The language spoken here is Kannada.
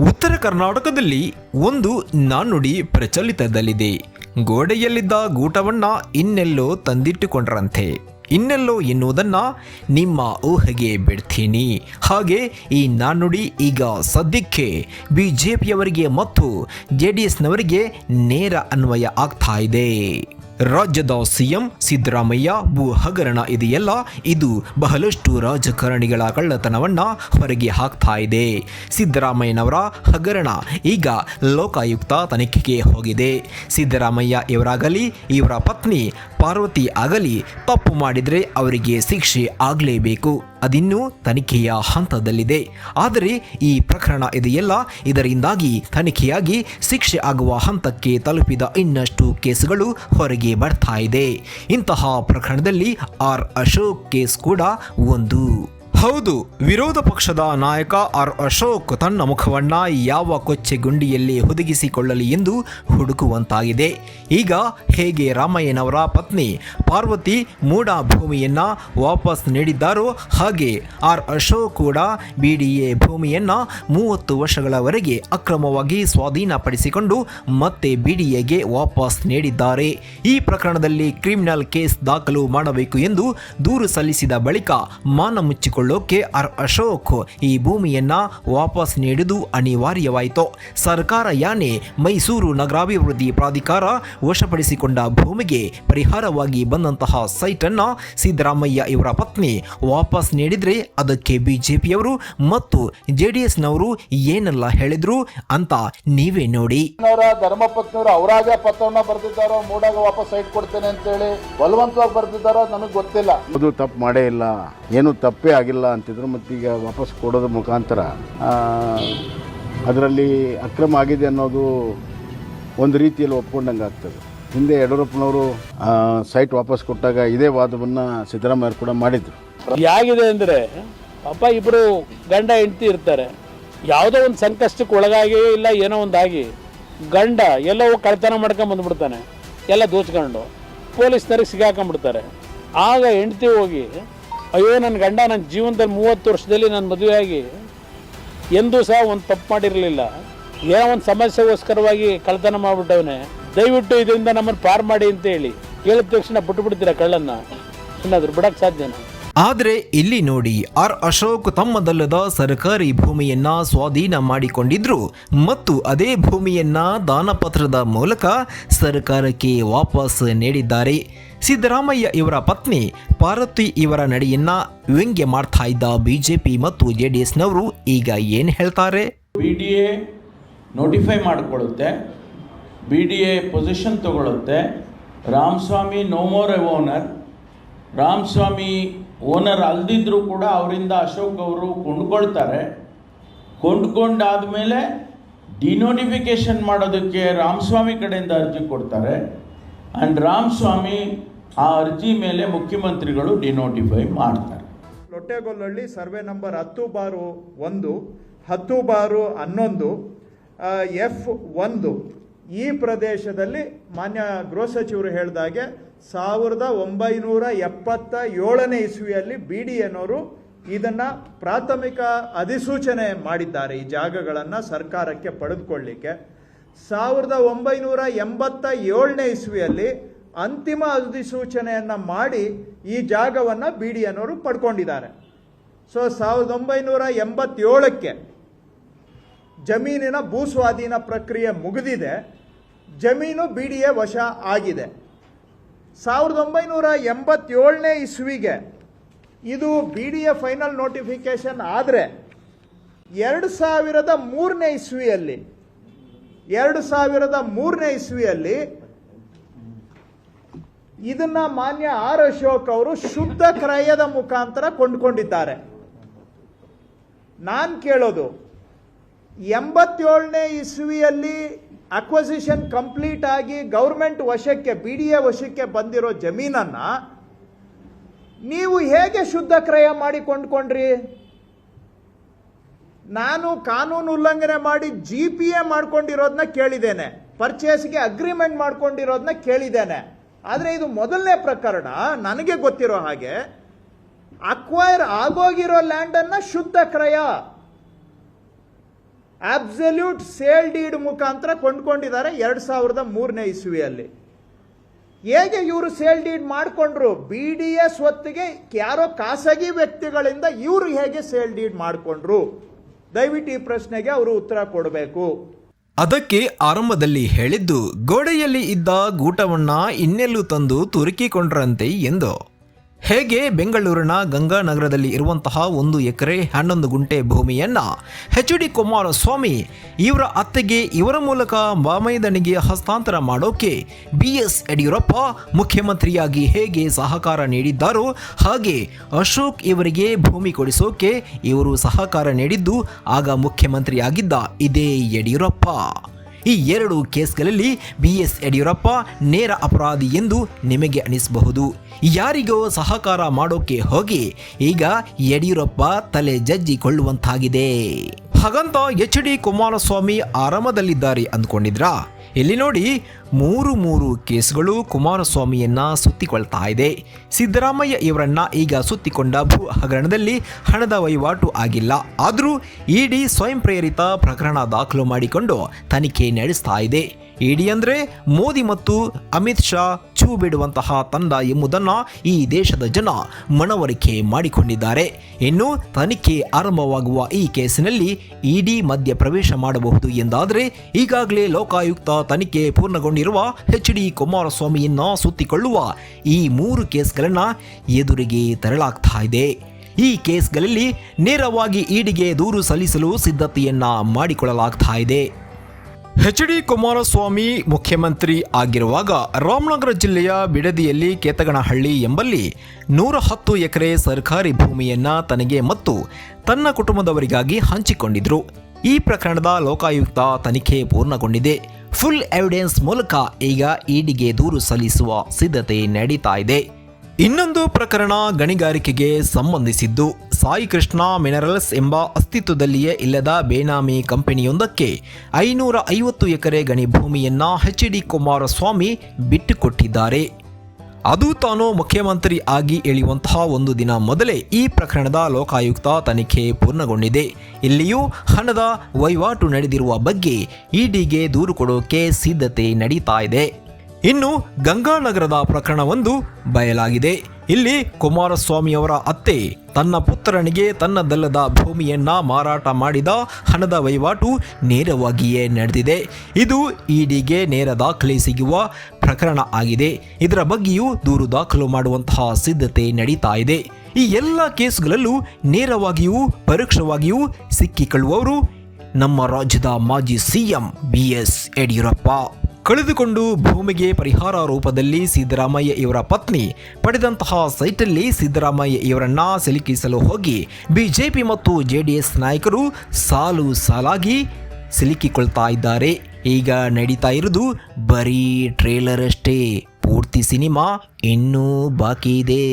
ಉತ್ತರ ಕರ್ನಾಟಕದಲ್ಲಿ ಒಂದು ನಾಣ್ಣುಡಿ ಪ್ರಚಲಿತದಲ್ಲಿದೆ. ಗೋಡೆಯಲ್ಲಿದ್ದ ಗೂಟವನ್ನ ಇನ್ನೆಲ್ಲೋ ತಂದಿಟ್ಟುಕೊಂಡ್ರಂತೆ. ಇನ್ನೆಲ್ಲೋ ಎನ್ನುವುದನ್ನ ನಿಮ್ಮ ಊಹೆಗೆ ಬಿಡ್ತೀನಿ. ಹಾಗೆ ಈ ನಾಣ್ಣುಡಿ ಈಗ ಸದ್ಯಕ್ಕೆ ಬಿಜೆಪಿಯವರಿಗೆ ಮತ್ತು ಜೆ ಡಿ ಎಸ್ನವರಿಗೆ ನೇರ ಅನ್ವಯ ಆಗ್ತಾ ಇದೆ. ರಾಜ್ಯದ ಸಿಎಂ ಸಿದ್ದರಾಮಯ್ಯ ಭೂ ಹಗರಣ ಇದೆಯಲ್ಲ, ಇದು ಬಹಳಷ್ಟು ರಾಜಕಾರಣಿಗಳ ಕಳ್ಳತನವನ್ನ ಹೊರಗೆ ಹಾಕ್ತಾ ಇದೆ. ಸಿದ್ದರಾಮಯ್ಯನವರ ಹಗರಣ ಈಗ ಲೋಕಾಯುಕ್ತ ತನಿಖೆಗೆ ಹೋಗಿದೆ. ಸಿದ್ದರಾಮಯ್ಯ ಇವರಾಗಲಿ, ಇವರ ಪತ್ನಿ ಪಾರ್ವತಿ ಆಗಲಿ ತಪ್ಪು ಮಾಡಿದರೆ ಅವರಿಗೆ ಶಿಕ್ಷೆ ಆಗಲೇಬೇಕು. ಅದಿನ್ನೂ ತನಿಖೆಯ ಹಂತದಲ್ಲಿದೆ. ಆದರೆ ಈ ಪ್ರಕರಣ ಇದೆಯಲ್ಲ, ಇದರಿಂದಾಗಿ ತನಿಖೆಯಾಗಿ ಶಿಕ್ಷೆ ಆಗುವ ಹಂತಕ್ಕೆ ತಲುಪಿದ ಇನ್ನಷ್ಟು ಕೇಸುಗಳು ಹೊರಗೆ ಬರ್ತಾ ಇದೆ. ಇಂತಹ ಪ್ರಕರಣದಲ್ಲಿ ಆರ್ ಅಶೋಕ್ ಕೇಸ್ ಕೂಡ ಒಂದು. ಹೌದು, ವಿರೋಧ ಪಕ್ಷದ ನಾಯಕ ಆರ್ ಅಶೋಕ್ ತನ್ನ ಮುಖವನ್ನ ಯಾವ ಕೊಚ್ಚೆ ಗುಂಡಿಯಲ್ಲಿ ಹುದುಗಿಸಿಕೊಳ್ಳಲಿ ಎಂದು ಹುಡುಕುವಂತಾಗಿದೆ. ಈಗ ಹೇಗೆ ರಾಮಯ್ಯನವರ ಪತ್ನಿ ಪಾರ್ವತಿ ಮೂಡ ಭೂಮಿಯನ್ನ ವಾಪಸ್ ನೀಡಿದ್ದಾರೋ ಹಾಗೆ ಆರ್ ಅಶೋಕ್ ಕೂಡ ಬಿಡಿಎ ಭೂಮಿಯನ್ನ ಮೂವತ್ತು ವರ್ಷಗಳವರೆಗೆ ಅಕ್ರಮವಾಗಿ ಸ್ವಾಧೀನಪಡಿಸಿಕೊಂಡು ಮತ್ತೆ ಬಿಡಿಎಗೆ ವಾಪಸ್ ನೀಡಿದ್ದಾರೆ. ಈ ಪ್ರಕರಣದಲ್ಲಿ ಕ್ರಿಮಿನಲ್ ಕೇಸ್ ದಾಖಲು ಮಾಡಬೇಕು ಎಂದು ದೂರು ಸಲ್ಲಿಸಿದ ಬಳಿಕ ಮಾನ ಮುಚ್ಚಿಕೊಳ್ಳೋಕೆ ಆರ್ ಅಶೋಕ್ ಈ ಭೂಮಿಯನ್ನ ವಾಪಸ್ ನೀಡುವುದು ಅನಿವಾರ್ಯವಾಯಿತು. ಸರ್ಕಾರ ಯಾನೆ ಮೈಸೂರು ನಗರಾಭಿವೃದ್ಧಿ ಪ್ರಾಧಿಕಾರ ವಶಪಡಿಸಿಕೊಂಡ ಭೂಮಿಗೆ ಪರಿಹಾರವಾಗಿ ಬಂದಂತಹ ಸೈಟ್ ಅನ್ನ ಸಿದ್ದರಾಮಯ್ಯ ಇವರ ಪತ್ನಿ ವಾಪಸ್ ನೀಡಿದ್ರೆ ಅದಕ್ಕೆ ಬಿಜೆಪಿಯವರು ಮತ್ತು ಜೆ ಡಿ ಎಸ್ನವರು ಏನೆಲ್ಲ ಹೇಳಿದ್ರು ಅಂತ ನೀವೇ ನೋಡಿ. ಅವರ ಧರ್ಮಪತ್ನಿಯವರು ಅವರಾಜ ಪತ್ರವನ್ನ ಬರೆದಿದ್ದಾರೋ ಮೂಡಾಗ ವಾಪಸ್ ಸೈಟ್ ಕೊಡ್ತೇನೆ ಅಂತೇಳಿ ಬಲವಂತವಾಗಿ ಬರೆದಿದ್ದಾರೋ ನನಗೆ ಗೊತ್ತಿಲ್ಲ. ಅದು ತಪ್ಪು ಮಾಡೇ ಇಲ್ಲ. ಏನು ತಪ್ಪೇ ಆಗಿಲ್ಲ. ಅಂತಿದ್ರು ಮತ್ತೀಗ ವಾಪಸ್ ಕೊಡೋದ್ರ ಮುಖಾಂತರ ಅದರಲ್ಲಿ ಅಕ್ರಮ ಆಗಿದೆ ಅನ್ನೋದು ಒಂದು ರೀತಿಯಲ್ಲಿ ಒಪ್ಕೊಂಡಂಗೆ ಆಗ್ತದೆ. ಹಿಂದೆ ಯಡಿಯೂರಪ್ಪನವರು ಸೈಟ್ ವಾಪಸ್ ಕೊಟ್ಟಾಗ ಇದೇ ವಾದವನ್ನು ಸಿದ್ದರಾಮಯ್ಯ ಕೂಡ ಮಾಡಿದ್ರು. ಯಾಗಿದೆ ಅಂದರೆ, ಪಾಪ ಇಬ್ಬರು ಗಂಡ ಹೆಂಡತಿ ಇರ್ತಾರೆ. ಯಾವುದೋ ಒಂದು ಸಂಕಷ್ಟಕ್ಕೆ ಒಳಗಾಗಿ ಇಲ್ಲ, ಏನೋ ಒಂದಾಗಿ ಗಂಡ ಎಲ್ಲವೂ ಕಳ್ತನ ಮಾಡ್ಕೊಂಡ್ ಬಂದ್ಬಿಡ್ತಾನೆ, ಎಲ್ಲ ದೋಚ್ಕೊಂಡು ಪೊಲೀಸ್ನರಿಗೆ ಸಿಗಾಕೊಂಡ್ಬಿಡ್ತಾರೆ. ಆಗ ಹೆಂಡತಿ ಹೋಗಿ ಅಯ್ಯೋ ನನ್ನ ಗಂಡ ನನ್ನ ಜೀವನದಲ್ಲಿ ಮೂವತ್ತು ವರ್ಷದಲ್ಲಿ ನನ್ನ ಮದುವೆಯಾಗಿ ಎಂದೂ ಸಹ ಒಂದು ತಪ್ಪು ಮಾಡಿರಲಿಲ್ಲ. ಏನೋ ಒಂದು ಸಮಸ್ಯೆಗೋಸ್ಕರವಾಗಿ ಕಳ್ತನ ಮಾಡಿಬಿಟ್ಟವನೇ. ದಯವಿಟ್ಟು ಇದರಿಂದ ನಮ್ಮನ್ನು ಪಾರು ಮಾಡಿ ಅಂತ ಹೇಳಿ. ಕೇಳಿದ ತಕ್ಷಣ ಬಿಟ್ಟು ಬಿಡ್ತೀರಾ ಕಳ್ಳನ್ನು ಇನ್ನಾದ್ರು ಬಿಡೋಕ್ಕೆ ಸಾಧ್ಯನಾ ಆದರೆ ಇಲ್ಲಿ ನೋಡಿ ಆರ್ ಅಶೋಕ್ ತಮ್ಮದಲ್ಲದ ಸರ್ಕಾರಿ ಭೂಮಿಯನ್ನ ಸ್ವಾಧೀನ ಮಾಡಿಕೊಂಡಿದ್ರು ಮತ್ತು ಅದೇ ಭೂಮಿಯನ್ನ ದಾನಪತ್ರದ ಮೂಲಕ ಸರ್ಕಾರಕ್ಕೆ ವಾಪಸ್ ನೀಡಿದ್ದಾರೆ. ಸಿದ್ದರಾಮಯ್ಯ ಇವರ ಪತ್ನಿ ಪಾರ್ವತಿ ಇವರ ನಡೆಯನ್ನ ವ್ಯಂಗ್ಯ ಮಾಡ್ತಾ ಇದ್ದ ಬಿಜೆಪಿ ಮತ್ತು ಜೆ ಡಿ ಎಸ್ನವರು ಈಗ ಏನು ಹೇಳ್ತಾರೆ? ಬಿ ಡಿ ಎ ನೋಟಿಫೈ ಮಾಡಿಕೊಳ್ಳುತ್ತೆ B D A position ತಗೊಳ್ಳುತ್ತೆ. Ramaswamy no more owner. Ramaswamy owner ಅಲ್ದಿದ್ರೂ ಕೂಡ ಅವರಿಂದ ಅಶೋಕ್ ಅವರು ಕೊಂಡ್ಕೊಳ್ತಾರೆ. ಕೊಂಡ್ಕೊಂಡಾದ ಮೇಲೆ ಡಿನೋಟಿಫಿಕೇಶನ್ ಮಾಡೋದಕ್ಕೆ ರಾಮಸ್ವಾಮಿ ಕಡೆಯಿಂದ ಅರ್ಜಿ ಕೊಡ್ತಾರೆ. ಆ್ಯಂಡ್ ರಾಮಸ್ವಾಮಿ ಆ ಅರ್ಜಿ ಮೇಲೆ ಮುಖ್ಯಮಂತ್ರಿಗಳು ಡಿನೋಟಿಫೈ ಮಾಡ್ತಾರೆ. ಲೊಟ್ಟೆಗೊಲ್ಲಹಳ್ಳಿ ಸರ್ವೆ ನಂಬರ್ ಹತ್ತು ಬಾರು ಒಂದು, ಹತ್ತು ಬಾರು ಹನ್ನೊಂದು ಎಫ್ ಒಂದು. ಈ ಪ್ರದೇಶದಲ್ಲಿ ಮಾನ್ಯ ಗೃಹ ಸಚಿವರು ಹೇಳಿದಾಗೆ ಸಾವಿರದ ಒಂಬೈನೂರ ಎಪ್ಪತ್ತ ಏಳನೇ ಇಸ್ವಿಯಲ್ಲಿ ಬಿ ಡಿ ಎನ್ನೋರು ಇದನ್ನು ಪ್ರಾಥಮಿಕ ಅಧಿಸೂಚನೆ ಮಾಡಿದ್ದಾರೆ. ಈ ಜಾಗಗಳನ್ನು ಸರ್ಕಾರಕ್ಕೆ ಪಡೆದುಕೊಳ್ಳಿಕ್ಕೆ. ಸಾವಿರದ ಒಂಬೈನೂರ ಎಂಬತ್ತ ಏಳನೇ ಇಸ್ವಿಯಲ್ಲಿ ಅಂತಿಮ ಅಧಿಸೂಚನೆಯನ್ನು ಮಾಡಿ ಈ ಜಾಗವನ್ನು ಬಿ ಡಿ ಎನ್ನೋರು ಪಡ್ಕೊಂಡಿದ್ದಾರೆ. ಸೊ, ಸಾವಿರದ ಒಂಬೈನೂರ ಎಂಬತ್ತೇಳಕ್ಕೆ ಜಮೀನಿನ ಭೂಸ್ವಾಧೀನ ಪ್ರಕ್ರಿಯೆ ಮುಗಿದಿದೆ, ಜಮೀನು ಬಿ ಡಿ ಎ ವಶ ಆಗಿದೆ. ಸಾವಿರದ ಒಂಬೈನೂರ ಎಂಬತ್ತೇಳನೇ ಇಸ್ವಿಗೆ ಇದು B D A final notification ಆದರೆ ಎರಡು ಸಾವಿರದ ಮೂರನೇ ಇಸ್ವಿಯಲ್ಲಿ, ಎರಡು ಸಾವಿರದ ಮೂರನೇ ಇಸ್ವಿಯಲ್ಲಿ ಇದನ್ನು ಮಾನ್ಯ ಆರ್ ಅಶೋಕ್ ಅವರು ಶುದ್ಧ ಕ್ರಯದ ಮುಖಾಂತರ ಕೊಂಡುಕೊಂಡಿದ್ದಾರೆ. ನಾನು ಕೇಳೋದು ಎಂಬತ್ತೇಳನೇ ಇಸ್ವಿಯಲ್ಲಿ ಅಕ್ವಸಿಷನ್ ಕಂಪ್ಲೀಟ್ ಆಗಿ ಗೌರ್ಮೆಂಟ್ ವಶಕ್ಕೆ ಬಿ ಡಿ ಎ ವಶಕ್ಕೆ ಬಂದಿರೋ ಜಮೀನನ್ನು ನೀವು ಹೇಗೆ ಶುದ್ಧ ಕ್ರಯ ಮಾಡಿ ಕೊಂಡ್ಕೊಂಡ್ರಿ ನಾನು ಕಾನೂನು ಉಲ್ಲಂಘನೆ ಮಾಡಿ ಜಿ ಪಿ ಎ ಮಾಡ್ಕೊಂಡಿರೋದನ್ನ ಕೇಳಿದ್ದೇನೆ. ಪರ್ಚೇಸ್ಗೆ ಅಗ್ರಿಮೆಂಟ್ ಮಾಡ್ಕೊಂಡಿರೋದನ್ನ ಕೇಳಿದ್ದೇನೆ. ಆದರೆ ಇದು ಮೊದಲನೇ ಪ್ರಕರಣ. ನನಗೆ ಗೊತ್ತಿರೋ ಹಾಗೆ ಅಕ್ವೈರ್ ಆಗೋಗಿರೋ ಲ್ಯಾಂಡನ್ನು ಶುದ್ಧ ಕ್ರಯ. ಅಬ್ಸಲ್ಯೂಟ್ ಸೇಲ್ ಡೀಡ್ ಮುಖಾಂತರ ಕೊಂಡ್ಕೊಂಡಿದ್ದಾರೆ ಎರಡು ಸಾವಿರದ ಮೂರನೇ ಇಸ್ವಿಯಲ್ಲಿ. ಹೇಗೆ ಇವರು ಸೇಲ್ ಡೀಡ್ ಮಾಡಿಕೊಂಡ್ರು? ಬಿ ಡಿ ಎಸ್ ಹೊತ್ತಿಗೆ ಯಾರೋ ಖಾಸಗಿ ವ್ಯಕ್ತಿಗಳಿಂದ ಇವರು ಹೇಗೆ ಸೇಲ್ ಡೀಡ್ ಮಾಡಿಕೊಂಡ್ರು? ದಯವಿಟ್ಟು ಈ ಪ್ರಶ್ನೆಗೆ ಅವರು ಉತ್ತರ ಕೊಡಬೇಕು. ಅದಕ್ಕೆ ಆರಂಭದಲ್ಲಿ ಹೇಳಿದ್ದು, ಗೋಡೆಯಲ್ಲಿ ಇದ್ದ ಗೂಟವನ್ನ ಇನ್ನೆಲ್ಲೂ ತಂದು ತುರುಕಿಕೊಂಡ್ರಂತೆ ಎಂದು. ಹೇಗೆ ಬೆಂಗಳೂರಿನ ಗಂಗಾನಗರದಲ್ಲಿ ಇರುವಂತಹ ಒಂದು ಎಕರೆ ಹನ್ನೊಂದು ಗುಂಟೆ ಭೂಮಿಯನ್ನು ಎಚ್ ಡಿ ಕುಮಾರಸ್ವಾಮಿ ಇವರ ಅತ್ತೆಗೆ ಇವರ ಮೂಲಕ ಮಾಮೈದನಿಗೆ ಹಸ್ತಾಂತರ ಮಾಡೋಕೆ ಬಿ ಎಸ್ ಯಡಿಯೂರಪ್ಪ ಮುಖ್ಯಮಂತ್ರಿಯಾಗಿ ಹೇಗೆ ಸಹಕಾರ ನೀಡಿದ್ದಾರೋ ಹಾಗೆ ಅಶೋಕ್ ಇವರಿಗೆ ಭೂಮಿ ಕೊಡಿಸೋಕೆ ಇವರು ಸಹಕಾರ ನೀಡಿದ್ದು ಆಗ ಮುಖ್ಯಮಂತ್ರಿಯಾಗಿದ್ದ ಇದೇ ಯಡಿಯೂರಪ್ಪ. ಈ ಎರಡು ಕೇಸ್ಗಳಲ್ಲಿ ಬಿ ಎಸ್ ಯಡಿಯೂರಪ್ಪ ನೇರ ಅಪರಾಧಿ ಎಂದು ನಿಮಗೆ ಅನಿಸಬಹುದು. ಯಾರಿಗೋ ಸಹಕಾರ ಮಾಡೋಕೆ ಹೋಗಿ ಈಗ ಯಡಿಯೂರಪ್ಪ ತಲೆ ಜಜ್ಜಿಕೊಳ್ಳುವಂತಾಗಿದೆ. ಹಾಗಂತ ಎಚ್ ಡಿ ಕುಮಾರಸ್ವಾಮಿ ಆರಾಮದಲ್ಲಿದ್ದಾರೆ ಅಂದ್ಕೊಂಡಿದ್ರಾ? ಇಲ್ಲಿ ನೋಡಿ ಮೂರು ಮೂರು ಕೇಸ್ಗಳು ಕುಮಾರಸ್ವಾಮಿಯನ್ನ ಸುತ್ತಿಕೊಳ್ತಾ ಇದೆ. ಸಿದ್ದರಾಮಯ್ಯ ಇವರನ್ನ ಈಗ ಸುತ್ತಿಕೊಂಡ ಭೂ ಹಗರಣದಲ್ಲಿ ಹಣದ ವಹಿವಾಟು ಆಗಿಲ್ಲ. ಆದರೂ ಇಡಿ ಸ್ವಯಂ ಪ್ರೇರಿತ ಪ್ರಕರಣ ದಾಖಲು ಮಾಡಿಕೊಂಡು ತನಿಖೆ ನಡೆಸ್ತಾ ಇದೆ. ಇಡಿ ಅಂದರೆ ಮೋದಿ ಮತ್ತು ಅಮಿತ್ ಶಾ ಛೂ ಬಿಡುವಂತಹ ತಂಡ ಎಂಬುದನ್ನು ಈ ದೇಶದ ಜನ ಮನವರಿಕೆ ಮಾಡಿಕೊಂಡಿದ್ದಾರೆ. ಇನ್ನು ತನಿಖೆ ಆರಂಭವಾಗುವ ಈ ಕೇಸಿನಲ್ಲಿ ಇಡಿ ಮಧ್ಯ ಪ್ರವೇಶ ಮಾಡಬಹುದು ಎಂದಾದರೆ ಈಗಾಗಲೇ ಲೋಕಾಯುಕ್ತ ತನಿಖೆ ಪೂರ್ಣಗೊಂಡಿರುವ ಎಚ್ ಡಿ ಕುಮಾರಸ್ವಾಮಿಯನ್ನ ಸುತ್ತಿಕೊಳ್ಳುವ ಈ ಮೂರು ಕೇಸ್ಗಳನ್ನು ಎದುರಿಗೆ ತರಲಾಗ್ತಾ ಇದೆ. ಈ ಕೇಸ್ಗಳಲ್ಲಿ ನೇರವಾಗಿ ಇಡಿಗೆ ದೂರು ಸಲ್ಲಿಸಲು ಸಿದ್ಧತೆಯನ್ನ ಮಾಡಿಕೊಳ್ಳಲಾಗ್ತಾ ಇದೆ. ಎಚ್ ಡಿ ಕುಮಾರಸ್ವಾಮಿ ಮುಖ್ಯಮಂತ್ರಿ ಆಗಿರುವಾಗ ರಾಮನಗರ ಜಿಲ್ಲೆಯ ಬಿಡದಿಯಲ್ಲಿ ಕೇತಗನಹಳ್ಳಿ ಎಂಬಲ್ಲಿ ನೂರ ಹತ್ತು ಎಕರೆ ಸರ್ಕಾರಿ ಭೂಮಿಯನ್ನ ತನಗೆ ಮತ್ತು ತನ್ನ ಕುಟುಂಬದವರಿಗಾಗಿ ಹಂಚಿಕೊಂಡಿದ್ರು. ಈ ಪ್ರಕರಣದ ಲೋಕಾಯುಕ್ತ ತನಿಖೆ ಪೂರ್ಣಗೊಂಡಿದೆ. ಫುಲ್ ಎವಿಡೆನ್ಸ್ ಮೂಲಕ ಈಗ ಇಡಿಗೆ ದೂರು ಸಲ್ಲಿಸುವ ಸಿದ್ಧತೆ ನಡೀತಾ ಇದೆ. ಇನ್ನೊಂದು ಪ್ರಕರಣ ಗಣಿಗಾರಿಕೆಗೆ ಸಂಬಂಧಿಸಿದ್ದು, ಸಾಯಿ ಕೃಷ್ಣ ಮಿನರಲ್ಸ್ ಎಂಬ ಅಸ್ತಿತ್ವದಲ್ಲಿಯೇ ಇಲ್ಲದ ಬೇನಾಮಿ ಕಂಪನಿಯೊಂದಕ್ಕೆ ಐನೂರ ಐವತ್ತು ಎಕರೆ ಗಣಿ ಭೂಮಿಯನ್ನ ಎಚ್ ಡಿ ಕುಮಾರಸ್ವಾಮಿ ಬಿಟ್ಟುಕೊಟ್ಟಿದ್ದಾರೆ. ಅದು ತಾನು ಮುಖ್ಯಮಂತ್ರಿ ಆಗಿ ಎಳೆಯುವಂತಹ ಒಂದು ದಿನ ಮೊದಲೇ ಈ ಪ್ರಕರಣದ ಲೋಕಾಯುಕ್ತ ತನಿಖೆ ಪೂರ್ಣಗೊಂಡಿದೆ. ಇಲ್ಲಿಯೂ ಹಣದ ವಹಿವಾಟು ನಡೆದಿರುವ ಬಗ್ಗೆ ಇಡಿಗೆ ದೂರು ಕೊಡೋಕೆ ಸಿದ್ಧತೆ ನಡೀತಾ ಇದೆ. ಇನ್ನು ಗಂಗಾನಗರದ ಪ್ರಕರಣವೊಂದು ಬಯಲಾಗಿದೆ. ಇಲ್ಲಿ ಕುಮಾರಸ್ವಾಮಿಯವರ ಅತ್ತೆ, ತನ್ನ ಪುತ್ರನಿಗೆ ತನ್ನದಲ್ಲದ ಭೂಮಿಯನ್ನ ಮಾರಾಟ ಮಾಡಿದ ಹಣದ ವಹಿವಾಟು ನೇರವಾಗಿಯೇ ನಡೆದಿದೆ. ಇದು ಇಡಿಗೆ ನೇರ ದಾಖಲೆ ಸಿಗುವ ಪ್ರಕರಣ ಆಗಿದೆ. ಇದರ ಬಗ್ಗೆಯೂ ದೂರು ದಾಖಲು ಮಾಡುವಂತಹ ಸಿದ್ಧತೆ ನಡೀತಾ ಇದೆ. ಈ ಎಲ್ಲ ಕೇಸುಗಳಲ್ಲೂ ನೇರವಾಗಿಯೂ ಪರೋಕ್ಷವಾಗಿಯೂ ಸಿಕ್ಕಿಕೊಳ್ಳುವವರು ನಮ್ಮ ರಾಜ್ಯದ ಮಾಜಿ ಸಿಎಂ ಬಿ ಎಸ್ ಯಡಿಯೂರಪ್ಪ. ಕಳೆದುಕೊಂಡು ಭೂಮಿಗೆ ಪರಿಹಾರ ರೂಪದಲ್ಲಿ ಸಿದ್ದರಾಮಯ್ಯ ಇವರ ಪತ್ನಿ, ಪಡೆದಂತಹ ಸೈಟಲ್ಲಿ ಸಿದ್ದರಾಮಯ್ಯ ಇವರನ್ನ ಸಿಲುಕಿಸಲು ಹೋಗಿ ಬಿಜೆಪಿ ಮತ್ತು ಜೆಡಿಎಸ್ ನಾಯಕರು ಸಾಲು ಸಾಲಾಗಿ ಸಿಲುಕಿಕೊಳ್ತಾ ಇದ್ದಾರೆ. ಈಗ ನಡೀತಾ ಇರುವುದು ಬರೀ ಟ್ರೇಲರ್ ಅಷ್ಟೇ. ಪೂರ್ತಿ ಸಿನಿಮಾ ಇನ್ನೂ ಬಾಕಿ ಇದೆ